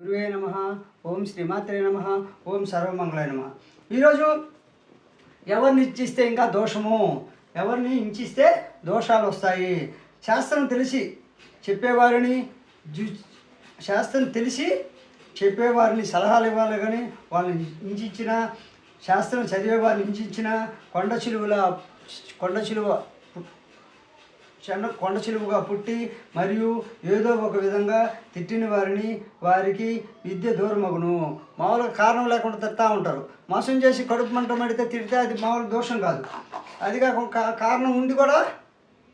గురువే నమ. ఓం శ్రీమాత్రే నమ. ఓం సర్వమంగళ నమ. ఈరోజు ఎవరిని ఇచ్చిస్తే ఇంకా దోషము? ఎవరిని ఇంచిస్తే దోషాలు వస్తాయి? శాస్త్రం తెలిసి చెప్పేవారిని శాస్త్రం తెలిసి చెప్పేవారిని సలహాలు ఇవ్వాలి కానీ వాళ్ళని ఇంచిన శాస్త్రం చదివేవారిని ఇంచిన కొండ చిలువల కొండ చిలువ చిన్న కొండ చిలువగా పుట్టి మరియు ఏదో ఒక విధంగా తిట్టిన వారిని వారికి విద్య దూరమగును. మామూలుగా కారణం లేకుండా తిడతా ఉంటారు. మోసం చేసి కడుపు మంట మడితే తిడితే అది మామూలు దోషం కాదు. అది కాకుండా కారణం ఉండి కూడా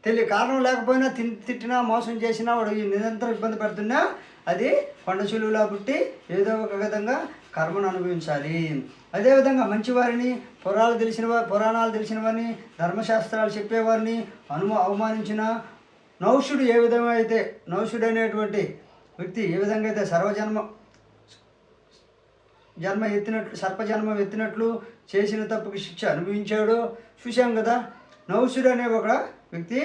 తెలియ కారణం లేకపోయినా తిట్టినా మోసం చేసినా వాడు నిరంతరం ఇబ్బంది పెడుతున్నా అది కొండ చెలువులా పుట్టి ఏదో ఒక విధంగా కర్మను అనుభవించాలి. అదేవిధంగా మంచివారిని పురాణాలు తెలిసిన పురాణాలు తెలిసినవారిని ధర్మశాస్త్రాలు చెప్పేవారిని అనుమ అవమానించిన నౌషుడు ఏ విధంగా అయితే నౌషుడు అనేటువంటి వ్యక్తి ఏ విధంగా అయితే సర్వజన్మ జన్మ ఎత్తినట్లు సర్పజన్మ ఎత్తినట్లు చేసిన తప్పుకి శిక్ష అనుభవించాడు చూశాం కదా నౌషుడు అనే ఒక వ్యక్తి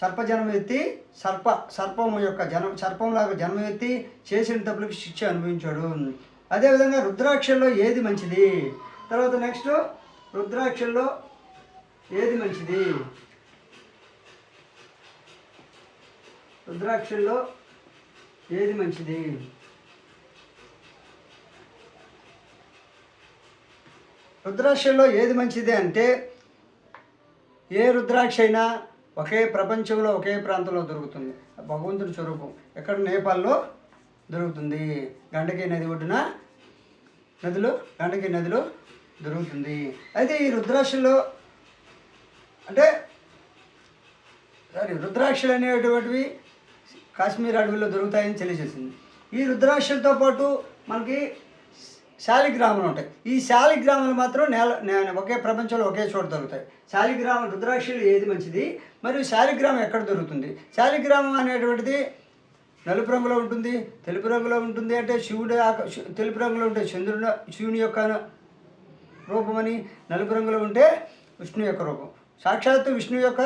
సర్పజన్మ ఎత్తి సర్ప సర్పం యొక్క జన్మ సర్పంలాగా జన్మ ఎత్తి చేసిన తప్పులకు శిక్ష అనుభవించాడు. అదేవిధంగా రుద్రాక్షల్లో ఏది మంచిది? తర్వాత నెక్స్ట్ రుద్రాక్షల్లో ఏది మంచిది? రుద్రాక్షల్లో ఏది మంచిది? రుద్రాక్షల్లో ఏది మంచిది అంటే ఏ రుద్రాక్ష అయినా ఒకే ప్రపంచంలో ఒకే ప్రాంతంలో దొరుకుతుంది. భగవంతుడి స్వరూపం ఎక్కడ? నేపాల్లో దొరుకుతుంది. గండకి నది ఒడ్డున నదిలో గండకి నదిలో దొరుకుతుంది. అయితే ఈ రుద్రాక్షలో అంటే సారీ రుద్రాక్షలు అనేటువంటివి కాశ్మీర్ అడవిలో దొరుకుతాయని తెలియజేసింది. ఈ రుద్రాక్షలతో పాటు మనకి శాలిగ్రాములు ఉంటాయి. ఈ శాలిగ్రాములు మాత్రం నేల ఒకే ప్రపంచంలో ఒకే చోట దొరుకుతాయి. శాలిగ్రామం రుద్రాక్షలు ఏది మంచిది? మరియు శాలిగ్రామం ఎక్కడ దొరుకుతుంది? శాలిగ్రామం అనేటువంటిది నలుపు రంగులో ఉంటుంది తెలుపు రంగులో ఉంటుంది అంటే శివుడు తెలుపు రంగులో ఉంటే చంద్రుడు శివుని యొక్క రూపమని నలుపు రంగులో ఉంటే విష్ణు యొక్క రూపం. సాక్షాత్తు విష్ణు యొక్క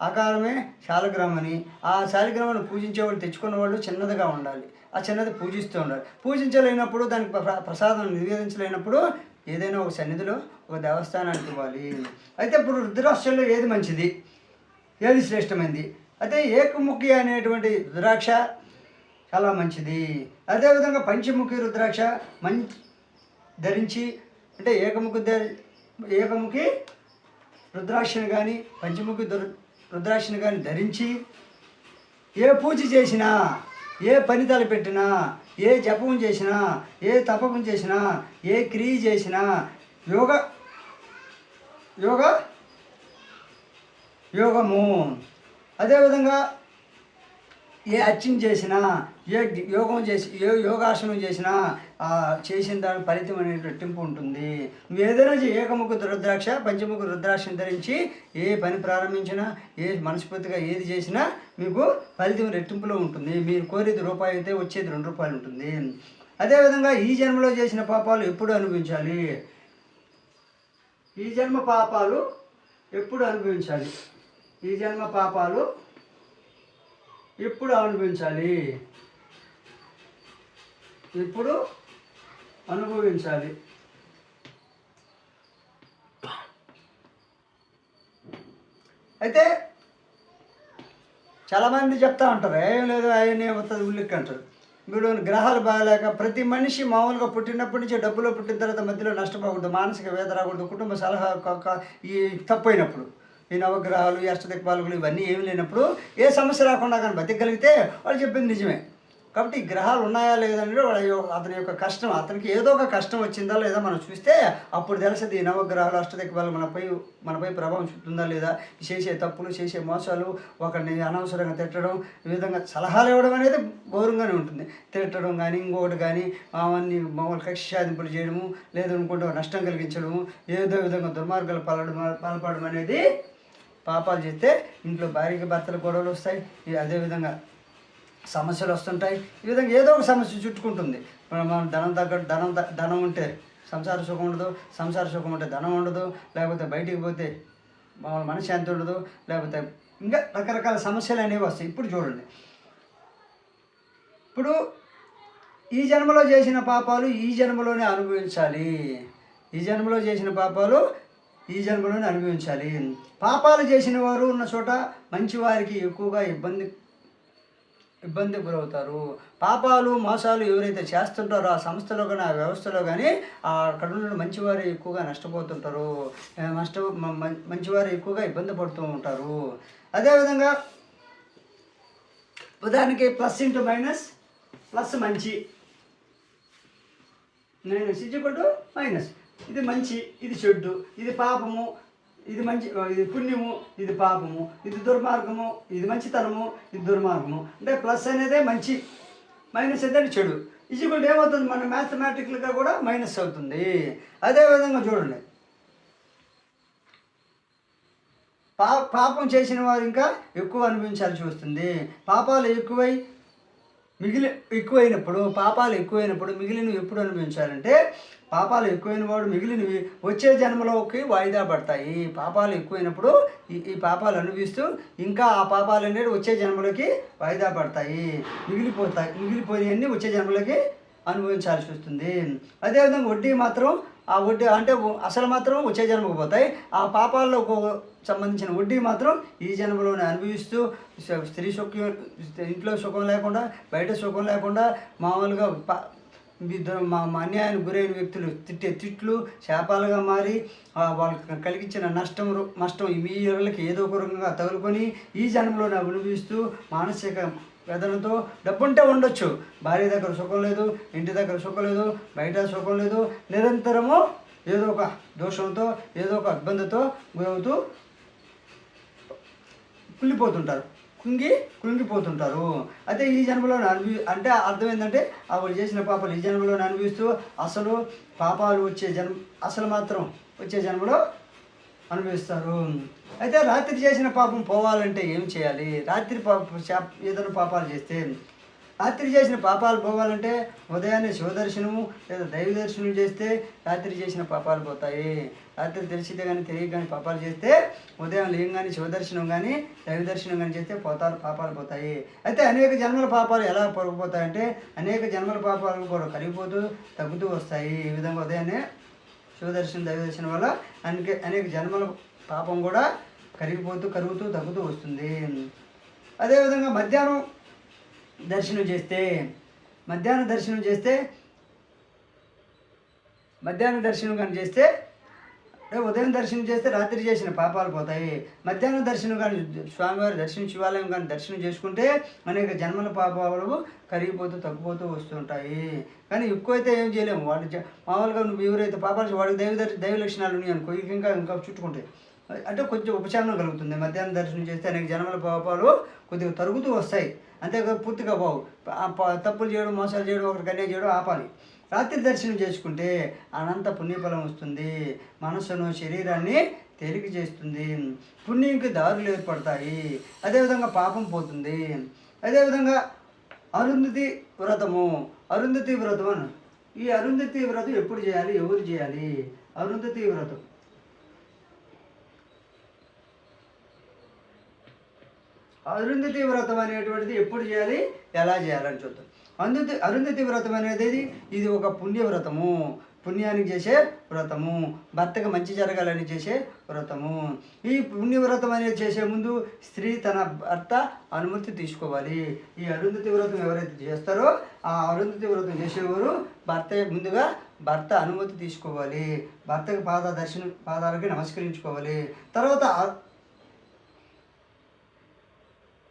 ఆకారమే శాలగ్రామని. అని ఆ శాలగ్రామాన్ని పూజించే వాళ్ళు తెచ్చుకున్న వాళ్ళు చిన్నదిగా ఉండాలి. ఆ చిన్నది పూజిస్తూ ఉండాలి. పూజించలేనప్పుడు దానికి ప్ర- ప్రసాదం నివేదించలేనప్పుడు ఏదైనా ఒక సన్నిధిలో ఒక దేవస్థానానికి ఇవ్వాలి. అయితే ఇప్పుడు రుద్రాక్షల్లో ఏది మంచిది? ఏది శ్రేష్టమైంది? అయితే ఏకముఖి అనేటువంటి రుద్రాక్ష చాలా మంచిది. అదేవిధంగా పంచముఖి రుద్రాక్ష మంచి ధరించి అంటే ఏకముఖి ఏకముఖి రుద్రాక్షని కానీ పంచముఖి దుర్ రుద్రాక్షని కానీ ధరించి ఏ పూజ చేసినా ఏ పని తలపెట్టినా ఏ జపం చేసినా ఏ తపం చేసినా ఏ క్రియ చేసినా యోగ యోగ యోగము. అదేవిధంగా ఏ అర్చన చేసినా ఏ యోగం చేసి ఏ యోగాసనం చేసినా చేసిన దాని ఫలితం అనేది రెట్టింపు ఉంటుంది. నువ్వు ఏదైనా ఏకముఖ రుద్రాక్ష పంచముఖ రుద్రాక్షను ధరించి ఏ పని ప్రారంభించినా ఏ మనస్ఫూర్తిగా ఏది చేసినా మీకు ఫలితం రెట్టింపులో ఉంటుంది. మీరు కోరేది రూపాయి అయితే వచ్చేది రెండు రూపాయలు ఉంటుంది. అదేవిధంగా ఈ జన్మలో చేసిన పాపాలు ఎప్పుడు అనుభవించాలి? ఈ జన్మ పాపాలు ఎప్పుడు అనుభవించాలి? ఈ జన్మ పాపాలు ఎప్పుడు అనుభవించాలి? ఇప్పుడు అనుభవించాలి? అయితే చాలామంది చెప్తా ఉంటారు ఏం లేదు ఆయన ఏమవుతుంది ఉల్లికి అంటారు. మీరు గ్రహాలు బాగాలేక ప్రతి మనిషి మామూలుగా పుట్టినప్పటి నుంచి డబ్బులో పుట్టిన తర్వాత మధ్యలో నష్టపోకూడదు మానసిక వేద రాకూడదు కుటుంబ సలహా ఈ తప్పైనప్పుడు ఈ నవగ్రహాలు ఈ అష్టదిక్పాలకులు ఇవన్నీ ఏమి లేనప్పుడు ఏ సమస్య రాకుండా కానీ బతికగలిగితే వాళ్ళు చెప్పింది నిజమే. కాబట్టి ఈ గ్రహాలు ఉన్నాయా లేదంటే వాళ్ళ అతని యొక్క కష్టం అతనికి ఏదో ఒక కష్టం వచ్చిందా లేదా మనం చూస్తే అప్పుడు తెలుస్తుంది ఈ నవగ్రహాలు అష్టదిక్పాలు మనపై మనపై ప్రభావం చూపుతుందా లేదా? చేసే తప్పులు చేసే మోసాలు ఒకరిని అనవసరంగా తిట్టడం ఈ విధంగా సలహాలు ఇవ్వడం అనేది గౌరవంగానే ఉంటుంది. తిట్టడం కానీ ఇంకొకటి కానీ అవన్నీ మామూలు కక్ష చేయడము లేదనుకుంటే నష్టం కలిగించడము ఏదో విధంగా దుర్మార్గాలు పాలడం పాల్పడడం అనేది పాపాలు చేస్తే ఇంట్లో భార్యకి భర్తలు గొడవలు వస్తాయి అదేవిధంగా సమస్యలు వస్తుంటాయి. ఈ విధంగా ఏదో ఒక సమస్య చుట్టుకుంటుంది. మనం ధనం తగ్గట్టు ధనం ధనం ఉంటే సంసార సుఖం ఉండదు సంసార సుఖం ఉంటే ధనం ఉండదు లేకపోతే బయటికి పోతే మామూలు మనశ్శాంతి ఉండదు లేకపోతే ఇంకా రకరకాల సమస్యలు అనేవి వస్తాయి. ఇప్పుడు చూడండి. ఇప్పుడు ఈ జన్మలో చేసిన పాపాలు ఈ జన్మలోనే అనుభవించాలి. ఈ జన్మలో చేసిన పాపాలు ఈ జన్మలోనే అనుభవించాలి. పాపాలు చేసిన వారు ఉన్న చోట మంచివారికి ఎక్కువగా ఇబ్బంది ఇబ్బంది గురవుతారు. పాపాలు మోసాలు ఎవరైతే చేస్తుంటారో ఆ సంస్థలో కానీ ఆ వ్యవస్థలో కానీ ఆ అక్కడ ఉన్న మంచివారు ఎక్కువగా నష్టపోతుంటారు. నష్ట మంచివారు ఎక్కువగా ఇబ్బంది పడుతూ ఉంటారు. అదేవిధంగా ఉదాహరణకి ప్లస్ ఇంటూ మైనస్ ప్లస్ మంచి. మైనస్ ఇచ్చుకుంటూ మైనస్. ఇది మంచి ఇది చెడ్డు ఇది పాపము ఇది మంచి ఇది పుణ్యము ఇది పాపము ఇది దుర్మార్గము ఇది మంచితనము ఇది దుర్మార్గము. అంటే ప్లస్ అనేదే మంచి మైనస్ అయితే చెడు. ఇచ్చుకుంటే ఏమవుతుంది? మన మ్యాథమెటికల్గా కూడా మైనస్ అవుతుంది. అదేవిధంగా చూడండి. పా పాపం చేసిన వారు ఇంకా ఎక్కువ అనుభవించాల్సి వస్తుంది. పాపాలు ఎక్కువై మిగిలి ఎక్కువైనప్పుడు పాపాలు ఎక్కువైనప్పుడు మిగిలిన ఎప్పుడు అనుభవించాలంటే పాపాలు ఎక్కువైన వాడు మిగిలినవి వచ్చే జన్మలోకి వాయిదా పడతాయి. పాపాలు ఎక్కువైనప్పుడు ఈ ఈ పాపాలు అనుభవిస్తూ ఇంకా ఆ పాపాలు అనేవి వచ్చే జన్మలోకి వాయిదా పడతాయి. మిగిలిపోతాయి మిగిలిపోయినవన్నీ వచ్చే జన్మలోకి అనుభవించాల్సి వస్తుంది. అదేవిధంగా వడ్డీ మాత్రం ఆ వడ్డీ అంటే అసలు మాత్రం వచ్చే జన్మకు పోతాయి. ఆ పాపాల్లో సంబంధించిన వడ్డీ మాత్రం ఈ జన్మలోనే అనుభవిస్తూ స్త్రీ సుఖం ఇంట్లో సుఖం లేకుండా బయట సుఖం లేకుండా మామూలుగా మా మా అన్యాయానికి గురైన వ్యక్తులు తిట్టే తిట్లు శాపాలుగా మారి వాళ్ళకి కలిగించిన నష్టం నష్టం మీ ఇళ్ళకి ఏదో ఒక రకంగా తగులుకొని ఈ జన్మలోనే అనుభవిస్తూ మానసిక వేదనతో డబ్బుంటే ఉండొచ్చు. భార్య దగ్గర సుఖం లేదు ఇంటి దగ్గర సుఖం లేదు బయట సుఖం లేదు నిరంతరము ఏదో ఒక దోషంతో ఏదో ఒక ఇబ్బందితో గురవుతూ కుళ్ళిపోతుంటారు. కుంగి కుంగిపోతుంటారు. అయితే ఈ జన్మలో అనుభవి అంటే అర్థం ఏంటంటే ఆవిడ చేసిన పాపాలు ఈ జన్మలో అనుభవిస్తూ అసలు పాపాలు వచ్చే జన్మ అసలు మాత్రం వచ్చే జన్మలో అనుభవిస్తారు అయితే రాత్రి చేసిన పాపం పోవాలంటే ఏం చేయాలి? రాత్రి పాప ఏదైనా పాపాలు చేస్తే రాత్రి చేసిన పాపాలు పోవాలంటే ఉదయాన్నే శివదర్శనము లేదా దైవ దర్శనం చేస్తే రాత్రి చేసిన పాపాలు పోతాయి. రాత్రి తెలిసితే కానీ తెలియక కానీ పాపాలు చేస్తే ఉదయం లేం కానీ శివదర్శనం కానీ దైవ దర్శనం కానీ చేస్తే పోతాలు పాపాలు పోతాయి. అయితే అనేక జన్మల పాపాలు ఎలా పొరగిపోతాయంటే అనేక జన్మల పాపాలు కూడా కరిగిపోతూ తగ్గుతూ వస్తాయి. ఈ విధంగా ఉదయాన్నే శివదర్శనం దైవ దర్శనం వల్ల అనేక అనేక జన్మల పాపం కూడా కరిగిపోతూ కరుగుతూ తగ్గుతూ వస్తుంది. అదేవిధంగా మధ్యాహ్నం దర్శనం చేస్తే మధ్యాహ్నం దర్శనం చేస్తే మధ్యాహ్నం దర్శనం కానీ చేస్తే ఉదయం దర్శనం చేస్తే రాత్రి చేసిన పాపాలు పోతాయి. మధ్యాహ్నం దర్శనం కానీ స్వామివారి దర్శనం శివాలయం కానీ దర్శనం చేసుకుంటే అనేక జన్మల పాపాలు కరిగిపోతూ తగ్గిపోతూ వస్తుంటాయి కానీ ఎక్కువైతే ఏం చేయలేము. వాడు మామూలుగా నువ్వు ఎవరైతే పాపాలు వాడికి దైవ దైవ లక్షణాలు ఉన్నాయి అనుకో ఇంకా ఇంకా చుట్టుకుంటాయి. అంటే కొంచెం ఉపశమనం కలుగుతుంది. మధ్యాహ్నం దర్శనం చేస్తే అనేక జన్మల పాపాలు కొద్దిగా తరుగుతూ వస్తాయి. అంతేకాదు పూర్తిగా పోవు తప్పులు చేయడం మోసాలు చేయడం ఒకరికి అన్యాయం చేయడం ఆపాలి. రాత్రి దర్శనం చేసుకుంటే అనంత పుణ్యఫలం వస్తుంది. మనసును శరీరాన్ని తేలిక చేస్తుంది. పుణ్యంకి దారులు ఏర్పడతాయి. అదేవిధంగా పాపం పోతుంది. అదేవిధంగా అరుంధతి వ్రతము. అరుంధతి వ్రతం అని ఈ అరుంధతి వ్రతం ఎప్పుడు చేయాలి? ఎవరు చేయాలి? అరుంధతి వ్రతం. అరుంధతి వ్రతం అనేటువంటిది ఎప్పుడు చేయాలి? ఎలా చేయాలని చూద్దాం. అరుంధతి అరుంధతి వ్రతం అనేది ఇది ఒక పుణ్య వ్రతము పుణ్యానికి చేసే వ్రతము. భర్తకు మంచి జరగాలని చేసే వ్రతము. ఈ పుణ్యవ్రతం అనేది చేసే ముందు స్త్రీ తన భర్త అనుమతి తీసుకోవాలి. ఈ అరుంధతి వ్రతం ఎవరైతే చేస్తారో ఆ అరుంధతి వ్రతం చేసేవారు భర్త ముందుగా భర్త అనుమతి తీసుకోవాలి. భర్తకు పాద దర్శనం పాదాలకి నమస్కరించుకోవాలి. తర్వాత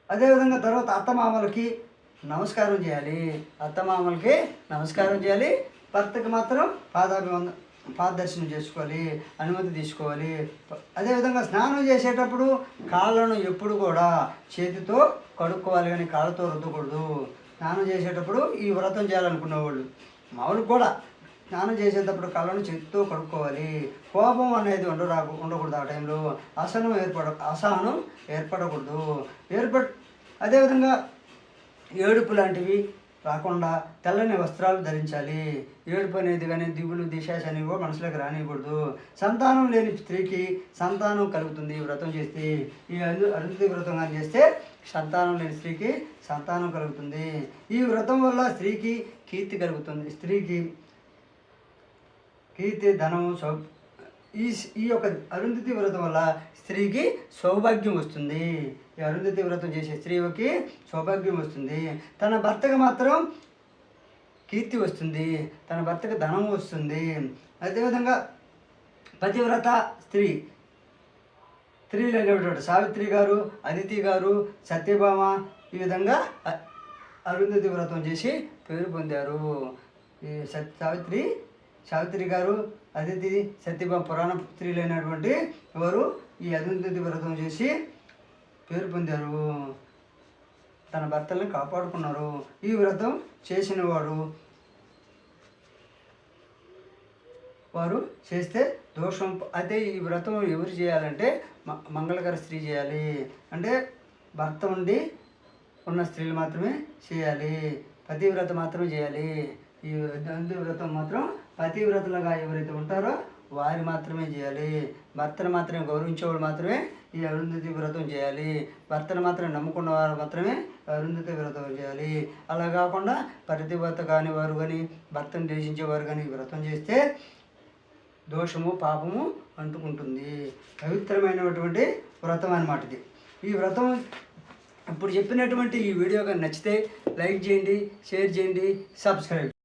అదేవిధంగా తర్వాత అత్తమామలకి నమస్కారం చేయాలి. అత్తమామలకి నమస్కారం చేయాలి. భర్తకి మాత్రం పాదాభివంద పాదర్శనం చేసుకోవాలి. అనుమతి తీసుకోవాలి. అదేవిధంగా స్నానం చేసేటప్పుడు కాళ్ళను ఎప్పుడు కూడా చేతితో కడుక్కోవాలి కానీ కాళ్ళతో రుద్దకూడదు. స్నానం చేసేటప్పుడు ఈ వ్రతం చేయాలనుకున్న వాళ్ళు మామూలు కూడా స్నానం చేసేటప్పుడు కళ్ళను చేతితో కడుక్కోవాలి. కోపం అనేది ఉండరాకు ఉండకూడదు ఆ టైంలో. అసహనం ఏర్పడ అసహనం ఏర్పడకూడదు. ఏర్పడ అదేవిధంగా ఏడుపు లాంటివి రాకుండా తెల్లని వస్త్రాలు ధరించాలి. ఏడుపు అనేది కానీ దిగులు దిశాశ అనేవి కూడా మనసులోకి రానియకూడదు సంతానం లేని స్త్రీకి సంతానం కలుగుతుంది ఈ వ్రతం చేస్తే. ఈ అరుంధతి వ్రతం కానీ చేస్తే సంతానం లేని స్త్రీకి సంతానం కలుగుతుంది. ఈ వ్రతం వల్ల స్త్రీకి కీర్తి కలుగుతుంది. స్త్రీకి కీర్తి ధనం సౌ ఈ ఈ యొక్క అరుంధతి వ్రతం వల్ల స్త్రీకి సౌభాగ్యం వస్తుంది. ఈ అరుంధతి వ్రతం చేసే స్త్రీకి సౌభాగ్యం వస్తుంది. తన భర్తకు మాత్రం కీర్తి వస్తుంది. తన భర్తకు ధనం వస్తుంది. అదేవిధంగా పతివ్రత స్త్రీ స్త్రీలు అనేటువంటి సావిత్రి గారు అదితి గారు సత్యభామ ఈ విధంగా అ- అరుంధతి వ్రతం చేసి పేరు పొందారు. ఈ సత్ సావిత్రి సావిత్రి గారు అదితి సత్యభామ పురాణ స్త్రీలైనటువంటి వారు ఈ అరుంధతి వ్రతం చేసి పేరు పొందారు. తన భర్తలను కాపాడుకున్నారు. ఈ వ్రతం చేసిన వాడు వారు చేస్తే దోషం అయితే ఈ వ్రతం ఎవరు చేయాలంటే మ- మంగళకర స్త్రీ చేయాలి. అంటే భర్త ఉండి ఉన్న స్త్రీలు మాత్రమే చేయాలి. పతివ్రత మాత్రమే చేయాలి. ఈ దంది వ్రతం మాత్రం పతివ్రతలుగా ఎవరైతే ఉంటారో వారు మాత్రమే చేయాలి. భర్తను మాత్రమే గౌరవించేవాళ్ళు మాత్రమే ఈ అరుంధతి వ్రతం చేయాలి. భర్తను మాత్రమే నమ్ముకున్న వారు మాత్రమే అరుంధతి వ్రతం చేయాలి. అలా కాకుండా ప్రతిభత కాని వారు కానీ భర్తను ద్వేషించేవారు కానీ వ్రతం చేస్తే దోషము పాపము అంటుకుంటుంది. పవిత్రమైనటువంటి వ్రతం అనమాట ఇది. ఈ వ్రతం ఇప్పుడు చెప్పినటువంటి ఈ వీడియో కానీ నచ్చితే లైక్ చేయండి షేర్ చేయండి సబ్స్క్రైబ్